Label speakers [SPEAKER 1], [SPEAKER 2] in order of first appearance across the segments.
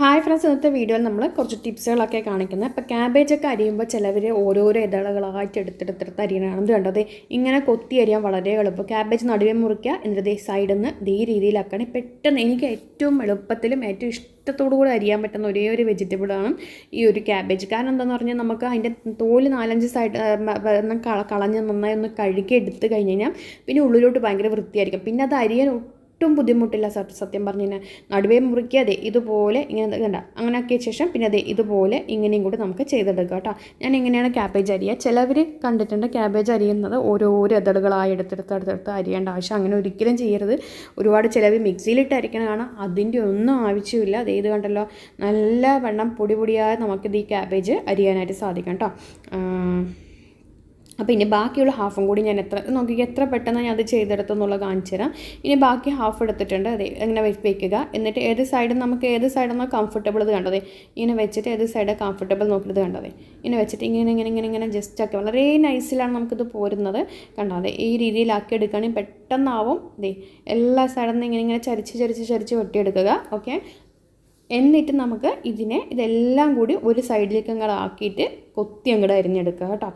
[SPEAKER 1] Hi friends ഇന്നത്തെ വീഡിയോയിൽ നമ്മൾ കുറച്ച് ടിപ്സുകളൊക്കെ കാണിക്കുന്നത്. ഇപ്പോൾ ക്യാബേജൊക്കെ അരിയുമ്പോൾ ചിലവർ ഓരോരോ ഇതളകളായിട്ട് എടുത്തെടുത്തെടുത്ത് അരിയണതാണ്. വേണ്ടത് ഇങ്ങനെ കൊത്തി അരിയാൻ വളരെ എളുപ്പം. ക്യാബേജ് നടുവേ മുറിക്കുക എന്നിട്ട് സൈഡിൽ നിന്ന് ഈ രീതിയിലാക്കണം. പെട്ടെന്ന് എനിക്ക് ഏറ്റവും എളുപ്പത്തിലും ഏറ്റവും ഇഷ്ടത്തോടു കൂടി അരിയാൻ പറ്റുന്ന ഒരേ ഒരു വെജിറ്റബിളാണ് ഈ ഒരു ക്യാബേജ് കാരണം എന്താണെന്ന് പറഞ്ഞാൽ നമുക്ക് അതിന്റെ തോൽ നാലഞ്ച് സൈഡ് കളഞ്ഞ് നന്നായി ഒന്ന് കഴുകി എടുത്ത് കഴിഞ്ഞ് കഴിഞ്ഞാൽ പിന്നെ ഉള്ളിലോട്ട് ഭയങ്കര വൃത്തിയായിരിക്കും. പിന്നെ അത് അരിയാൻ ഒട്ടും ബുദ്ധിമുട്ടില്ല സത്യം പറഞ്ഞു കഴിഞ്ഞാൽ നടുവേ മുറിക്കാതെ ഇതുപോലെ ഇങ്ങനെ കണ്ട. അങ്ങനെ ആക്കിയ ശേഷം പിന്നെ അതെ ഇതുപോലെ ഇങ്ങനെയും കൂടി നമുക്ക് ചെയ്തെടുക്കാം കേട്ടോ. ഞാൻ എങ്ങനെയാണ് ക്യാബേജ് അരിയുക ചിലവർ കണ്ടിട്ടുണ്ട് ക്യാബേജ് അരിയുന്നത് ഓരോരോ ഇതളുകളായി എടുത്തെടുത്ത് എടുത്തെടുത്ത് അരിയേണ്ട ആവശ്യം. അങ്ങനെ ഒരിക്കലും ചെയ്യരുത്. ഒരുപാട് ചിലവ് മിക്സിയിലിട്ട് അരിക്കണ കാണാം. അതിന്റെ ഒന്നും ആവശ്യമില്ല. അതേ ഇത് കണ്ടല്ലോ നല്ല വണ്ണം പൊടി പൊടിയായി നമുക്കിത് ഈ ക്യാബേജ് അരിയാനായിട്ട് സാധിക്കും കേട്ടോ. അപ്പോൾ ഇനി ബാക്കിയുള്ള ഹാഫും കൂടി ഞാൻ എത്ര നോക്കി എത്ര പെട്ടെന്ന് ഞാൻ അത് ചെയ്തെടുത്തെന്നുള്ളത് കാണിച്ചു തരാം. ഇനി ബാക്കി ഹാഫ് എടുത്തിട്ടുണ്ട്. അതെ അങ്ങനെ വെക്കുക. എന്നിട്ട് ഏത് സൈഡും നമുക്ക് ഏത് സൈഡെന്നോ കംഫർട്ടബിൾ ഇത് കണ്ടത് ഇങ്ങനെ വെച്ചിട്ട് ഏത് സൈഡ് കംഫർട്ടബിൾ നോക്കിയത് കണ്ടത് ഇങ്ങനെ വെച്ചിട്ട് ഇങ്ങനെ ഇങ്ങനെ ഇങ്ങനെ ഇങ്ങനെ ജസ്റ്റ് ആക്കി. വളരെ നൈസിലാണ് നമുക്കിത് പോരുന്നത്. കണ്ടാതെ ഈ രീതിയിലാക്കി എടുക്കുകയാണെങ്കിൽ പെട്ടെന്നാവും. ദേ എല്ലാ സൈഡിൽ നിന്ന് ഇങ്ങനെ ഇങ്ങനെ ചരിച്ച് ചരിച്ച് ചരിച്ച് വെട്ടിയെടുക്കുക. ഓക്കെ എന്നിട്ട് നമുക്ക് ഇതിനെ ഇതെല്ലാം കൂടി ഒരു സൈഡിലേക്ക് അങ്ങോട്ട് ആക്കിയിട്ട് കൊത്തി അങ്ങോട്ട് അരിഞ്ഞെടുക്കുക കേട്ടോ.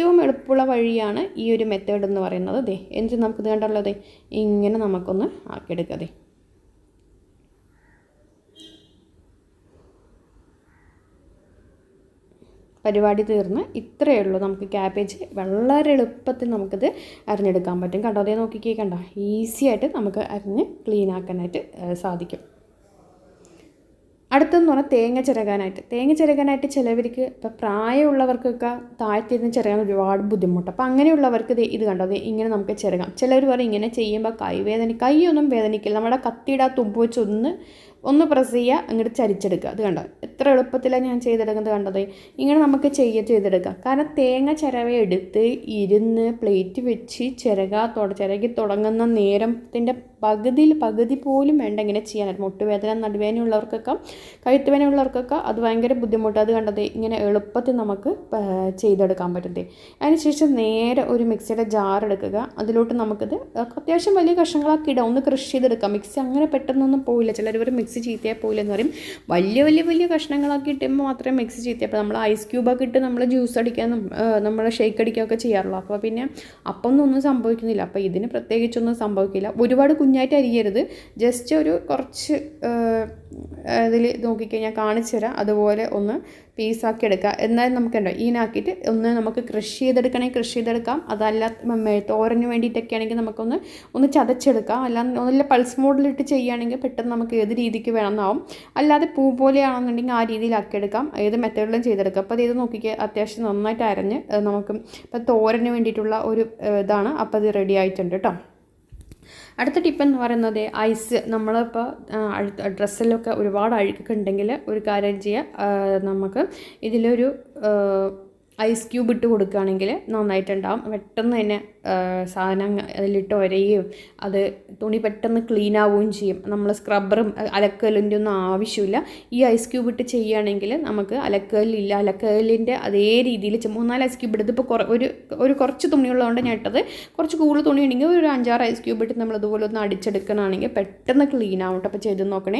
[SPEAKER 1] ഏറ്റവും എളുപ്പമുള്ള വഴിയാണ് ഈ ഒരു മെത്തേഡ് എന്ന് പറയുന്നത് ദേ. എന്നിട്ട് നമുക്കിത് കണ്ടല്ലോ ദേ? ഇങ്ങനെ നമുക്കൊന്ന് ആക്കിയെടുക്കുക ദേ. പരിപാടി തീർന്ന് ഇത്രയേ ഉള്ളൂ. നമുക്ക് ക്യാബേജ് വളരെ എളുപ്പത്തിൽ നമുക്കിത് അരിഞ്ഞെടുക്കാൻ പറ്റും. കണ്ടോ? അതേ നോക്കിക്കേ കണ്ടോ? ഈസി ആയിട്ട് നമുക്ക് അരിഞ്ഞ് ക്ലീൻ ആക്കാനായിട്ട് സാധിക്കും. അടുത്തെന്ന് പറഞ്ഞാൽ തേങ്ങ ചിരകാനായിട്ട്. തേങ്ങ ചിരകാനായിട്ട് ചിലവർക്ക് ഇപ്പോൾ പ്രായമുള്ളവർക്കൊക്കെ താഴ്ത്തിരുന്ന് ചിരകാൻ ഒരുപാട് ബുദ്ധിമുട്ട്. അപ്പോൾ അങ്ങനെയുള്ളവർക്ക് ഇത് കണ്ടോ? ഇങ്ങനെ നമുക്ക് ചിരകാം. ചിലർ പറയും ഇങ്ങനെ ചെയ്യുമ്പോൾ കൈ വേദന കൈയൊന്നും വേദനിക്കില്ല. നമ്മുടെ കത്തിയുടെ ആ തുമ്പ് വെച്ച് ഒന്ന് പ്രസ് ചെയ്യുക അങ്ങോട്ട് ചരിച്ചെടുക്കുക. അത് കണ്ടോ? എത്ര എളുപ്പത്തിലാണ് ഞാൻ ചെയ്തെടുക്കുന്നത് കണ്ടത് ഇങ്ങനെ നമുക്ക് ചെയ്യ ചെയ്തെടുക്കാം. കാരണം തേങ്ങ ചിരവ എടുത്ത് ഇരുന്ന് പ്ലേറ്റ് വെച്ച് ചിരക തുട ചിരകി തുടങ്ങുന്ന നേരത്തിന്റെ പകുതിയിൽ പകുതി പോലും വേണ്ട ഇങ്ങനെ ചെയ്യാനായിട്ട് മുട്ടുവേദന നടുവേദനയുള്ളവർക്കൊക്കെ കഴുത്തുവേദനയുള്ളവർക്കൊക്കെ അത് ഭയങ്കര ബുദ്ധിമുട്ട്. അത് കണ്ടത് ഇങ്ങനെ എളുപ്പത്തിൽ നമുക്ക് ചെയ്തെടുക്കാൻ പറ്റുന്നത് അതിനുശേഷം നേരെ ഒരു മിക്സിയുടെ ജാർ എടുക്കുക. അതിലോട്ട് നമുക്കിത് അത്യാവശ്യം വലിയ കഷ്ണങ്ങളാക്കി ഇടാം ഒന്ന് കൃഷി ചെയ്തെടുക്കാം. മിക്സി അങ്ങനെ പെട്ടെന്നൊന്നും പോയില്ല ചിലർ ഒരു ചീത്തയായി പോവില്ല എന്ന് പറയും. വലിയ വലിയ വലിയ കഷ്ണങ്ങളൊക്കെ ഇട്ടുമ്പോൾ മാത്രമേ മിക്സി ചീത്തയായി അപ്പോൾ നമ്മൾ ഐസ് ക്യൂബൊക്കെ ഇട്ട് നമ്മൾ ജ്യൂസ് അടിക്കാനും നമ്മൾ ഷേക്ക് അടിക്കുകയൊക്കെ ചെയ്യാറുള്ളൂ. അപ്പോൾ പിന്നെ അപ്പം ഒന്നും സംഭവിക്കുന്നില്ല. അപ്പോൾ ഇതിന് പ്രത്യേകിച്ചൊന്നും സംഭവിക്കില്ല. ഒരുപാട് കുഞ്ഞായിട്ട് അരിയരുത്. ജസ്റ്റ് ഒരു കുറച്ച് ഇതിൽ നോക്കിക്കഴിഞ്ഞാൽ കാണിച്ചു തരാം. അതുപോലെ ഒന്ന് പീസാക്കി എടുക്കുക. എന്നാലും നമുക്കുണ്ടോ ഈനാക്കിയിട്ട് ഒന്ന് നമുക്ക് കൃഷി ചെയ്തെടുക്കണമെങ്കിൽ കൃഷി ചെയ്തെടുക്കാം. അതല്ല തോരന് വേണ്ടിയിട്ടൊക്കെ ആണെങ്കിൽ നമുക്കൊന്ന് ഒന്ന് ചതച്ചെടുക്കാം. അല്ലാതെ നല്ല പൾസ് മോഡിലിട്ട് ചെയ്യുകയാണെങ്കിൽ പെട്ടെന്ന് നമുക്ക് ഏത് രീതിക്ക് വേണമെന്നാവും. അല്ലാതെ പൂ പോലെയാണെന്നുണ്ടെങ്കിൽ ആ രീതിയിലാക്കി എടുക്കാം ഏത് മെത്തേഡിലും ചെയ്തെടുക്കാം. അപ്പോൾ ഇത് നോക്കിക്കുക അത്യാവശ്യം നന്നായിട്ട് അരഞ്ഞ് നമുക്ക് ഇപ്പോൾ തോരന് വേണ്ടിയിട്ടുള്ള ഒരു ഇതാണ്. അപ്പോൾ അത് റെഡി ആയിട്ടുണ്ട് കേട്ടോ. അടുത്ത ടിപ്പ് എന്ന് പറയുന്നത് ഐസ് നമ്മളിപ്പോൾ ഡ്രസ്സിലൊക്കെ ഒരുപാട് അഴുക്കൊക്കെ ഉണ്ടെങ്കിൽ ഒരു കാര്യം ചെയ്യുക നമുക്ക് ഇതിലൊരു ഐസ് ക്യൂബ് ഇട്ട് കൊടുക്കുകയാണെങ്കിൽ നന്നായിട്ടുണ്ടാവും. പെട്ടെന്ന് തന്നെ സാധനം അതിലിട്ട് ഒരയുകയും അത് തുണി പെട്ടെന്ന് ക്ലീൻ ആവുകയും ചെയ്യും. നമ്മൾ സ്ക്രബ്ബറും അലക്കലിന്റെ ഒന്നും ആവശ്യമില്ല. ഈ ഐസ് ക്യൂബ് ഇട്ട് ചെയ്യുകയാണെങ്കിൽ നമുക്ക് അലക്കലില്ല അലക്കലിന്റെ അതേ രീതിയിൽ മൂന്നാൽ ഐസ് ക്യൂബ് എടുത്ത് ഇപ്പോൾ കുറ ഒരു ഒരു കുറച്ച് തുണിയുള്ളതുകൊണ്ട് ഞാൻ ഇട്ടത്. കുറച്ച് കൂടുതൽ തുണി ഉണ്ടെങ്കിൽ ഒരു അഞ്ചാറ് ഐസ് ക്യൂബ് ഇട്ട് നമ്മൾ അതുപോലെ ഒന്ന് അടിച്ചെടുക്കണമെങ്കിൽ പെട്ടെന്ന് ക്ലീൻ ആവും അപ്പോൾ ചെയ്ത് നോക്കണേ.